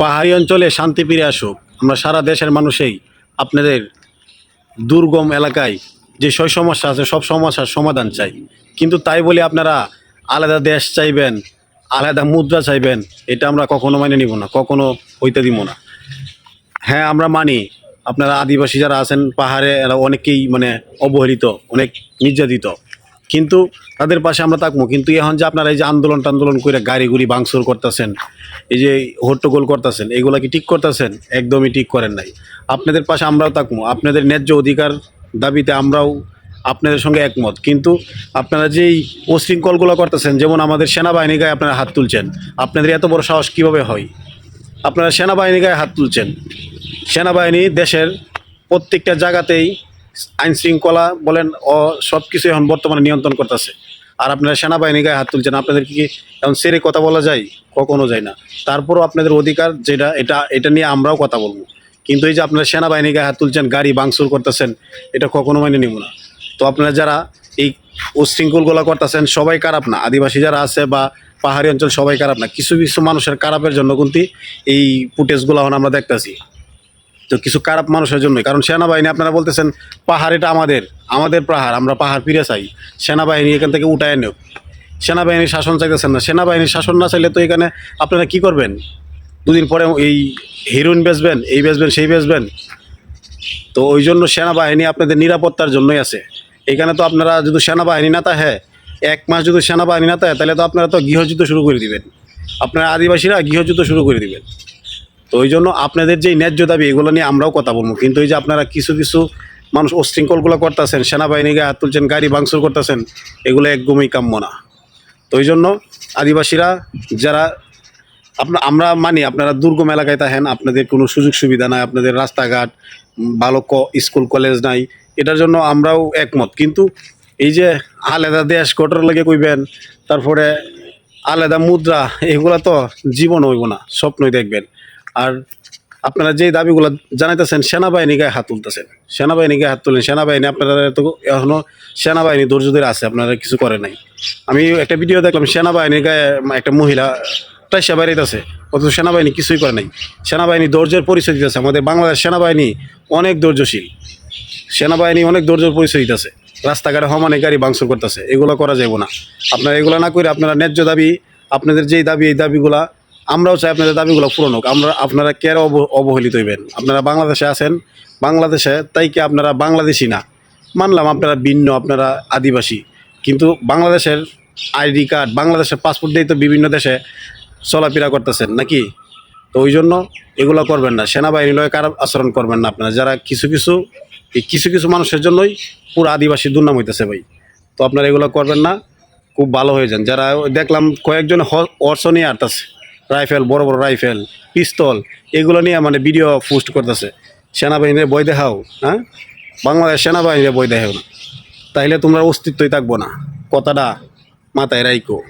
পাহাড়ি অঞ্চলে শান্তি ফিরে আসুক, আমরা সারা দেশের মানুষেই আপনাদের দুর্গম এলাকায় যে সব সমস্যা আছে, সব সমস্যার সমাধান চাই। কিন্তু তাই বলে আপনারা আলাদা দেশ চাইবেন, আলাদা মুদ্রা চাইবেন, এটা আমরা কখনো মানে নিব না, কখনো হইতে দিব না। হ্যাঁ আমরা মানি, আপনারা আদিবাসী যারা আছেন, পাহাড়ে এরা অনেকেই মানে অবহেলিত, অনেক নির্যাতিত। কিন্তু তাদের পাশে আমরা থাকব। কিন্তু এখন যে আপনারা এই যে আন্দোলন টান্দোলন করে গাড়ি গুড়ি ভাঙচুর করতেছেন, এই যে হট্টগোল করতেছেন, এগুলা কি ঠিক করতেছেন? একদমই ঠিক করেন নাই। আপনাদের পাশে আমরাও থাকব। আপনাদের ন্যায্য অধিকার দাবিতে আমরাও আপনাদের সঙ্গে একমত। কিন্তু আপনারা যেই উশৃঙ্খলগুলো করতেছেন, যেমন আমাদের সেনাবাহিনী গায়ে আপনারা হাত তুলছেন, আপনাদের এত বড় সাহস কীভাবে হয়? আপনারা সেনাবাহিনী গায়ে হাত তুলছেন। সেনাবাহিনী দেশের প্রত্যেকটা জায়গাতেই আইন শৃঙ্খলা বলেন, ও সব কিছু এখন বর্তমানে নিয়ন্ত্রণ করতেছে। আর আপনারা সেনাবাহিনী গায়ে হাত তুলছেন, আপনাদের কি এখন সেরে কথা বলা যায়? কখনো যায় না। তারপরও আপনাদের অধিকার যেটা, এটা এটা নিয়ে আমরাও কথা বলব। কিন্তু এই যে আপনারা সেনাবাহিনী গায়ে হাত তুলছেন, গাড়ি ভাঙচুর করতেছেন, এটা কখনো মেনে নিব না। তো আপনারা যারা এই উশৃঙ্খলগুলো করতেছেন, সবাই খারাপ না। আদিবাসী যারা আছে বা পাহাড়ি অঞ্চল, সবাই খারাপ না। কিছু কিছু মানুষের খারাপের জন্য কিন্তু এই ফুটেজগুলো এখন আমরা দেখতেছি। তো কিছু খারাপ মানুষের জন্যই। কারণ সেনাবাহিনী, আপনারা বলতেছেন, পাহাড় এটা আমাদের আমাদের পাহাড়, আমরা পাহাড় ফিরে চাই। সেনাবাহিনী এখান থেকে উঠায় নেও। সেনাবাহিনীর শাসন চাইতেছেন না। সেনাবাহিনীর শাসন না চাইলে তো এখানে আপনারা কি করবেন? দুদিন পরে এই হিরোইন বেচবেন, এই বেচবেন, সেই বেচবেন। তো ওই জন্য সেনাবাহিনী আপনাদের নিরাপত্তার জন্যই আছে। এখানে তো আপনারা যদি সেনাবাহিনী না থাকে এক মাস যদি সেনাবাহিনী না থাকে তাহলে তো আপনারা তো গৃহযুদ্ধ শুরু করে দিবেন। আপনারা আদিবাসীরা গৃহযুদ্ধ শুরু করে দিবেন। তো ওই জন্য আপনাদের যেই ন্যায্য দাবি, এগুলো নিয়ে আমরাও কথা বলব। কিন্তু এই যে আপনারা কিছু কিছু মানুষ অশৃঙ্খলগুলো করতেছেন, সেনাবাহিনীকে হাত তুলছেন, গাড়ি ভাঙচুর করতেছেন, এগুলো একদমই কাম্য না। তো ওই জন্য আদিবাসীরা যারা আপনার আমরা মানি আপনারা দুর্গম এলাকায় থাকেন, আপনাদের কোনো সুযোগ সুবিধা নাই, আপনাদের রাস্তাঘাট, ভালো স্কুল, কলেজ নাই, এটার জন্য আমরাও একমত। কিন্তু এই যে আলাদা দেশ গঠন লাগে কইবেন, তারপরে আলাদা মুদ্রা, এগুলা তো জীবন হইব না, স্বপ্নই দেখবেন। আর আপনারা যে দাবিগুলো জানাইতেছেন সেনাবাহিনী গায়ে হাত তুলতেছেন। সেনাবাহিনী গায়ে হাত তুলেন সেনাবাহিনী আপনারা তো এখনও সেনাবাহিনী ধৈর্য ধরে আছে, আপনারা কিছু করে নাই। আমি একটা ভিডিও দেখলাম, সেনাবাহিনীর গায়ে একটা মহিলা টাইসা বাড়িতেছে অথচ সেনাবাহিনী কিছুই করে নাই। সেনাবাহিনী ধৈর্যের পরিচয় দিতেছে, আমাদের বাংলাদেশ সেনাবাহিনী অনেক ধৈর্যশীল। সেনাবাহিনী অনেক ধৈর্যের পরিচয় দিতেছে, রাস্তাঘাটে হমানে গাড়ি ভাঙচুর করতেছে, এগুলো করা যাবে না। আপনারা এগুলো না করে আপনারা ন্যায্য দাবি, আপনাদের যেই দাবি, এই দাবিগুলা আমরাও চাই আপনাদের দাবিগুলো পূরণ হোক। আমরা, আপনারা কেন অব, অবহেলিত হইবেন। আপনারা বাংলাদেশে আছেন, বাংলাদেশে তাই কি আপনারা বাংলাদেশি না? মানলাম আপনারা ভিন্ন, আপনারা আদিবাসী। কিন্তু বাংলাদেশের আইডি কার্ড, বাংলাদেশের পাসপোর্ট দিয়ে তো বিভিন্ন দেশে চলাফেরা করতেছেন, নাকি? তো ওই জন্য এগুলো করবেন না। সেনাবাহিনী লয় খারাপ আচরণ করবেন না আপনারা? যারা কিছু কিছু, এই কিছু কিছু মানুষের জন্যই পুরো আদিবাসী দুর্নাম হইতেছে ভাই। তো আপনারা এগুলো করবেন না, খুব ভালো হয়ে যান। যারা, দেখলাম কয়েকজন অর্শ নিয়ে রাইফেল, বড় বড় রাইফেল, পিস্তল, এগুলো নিয়ে মানে ভিডিও পোস্ট করতেছে। সেনাবাহিনীর বই দেখাও হ্যাঁ? বাংলাদেশ সেনাবাহিনীর বই দেখাও না। তাইলে তোমরা অস্তিত্বই থাকব না। কথাটা মাথায় রাইকো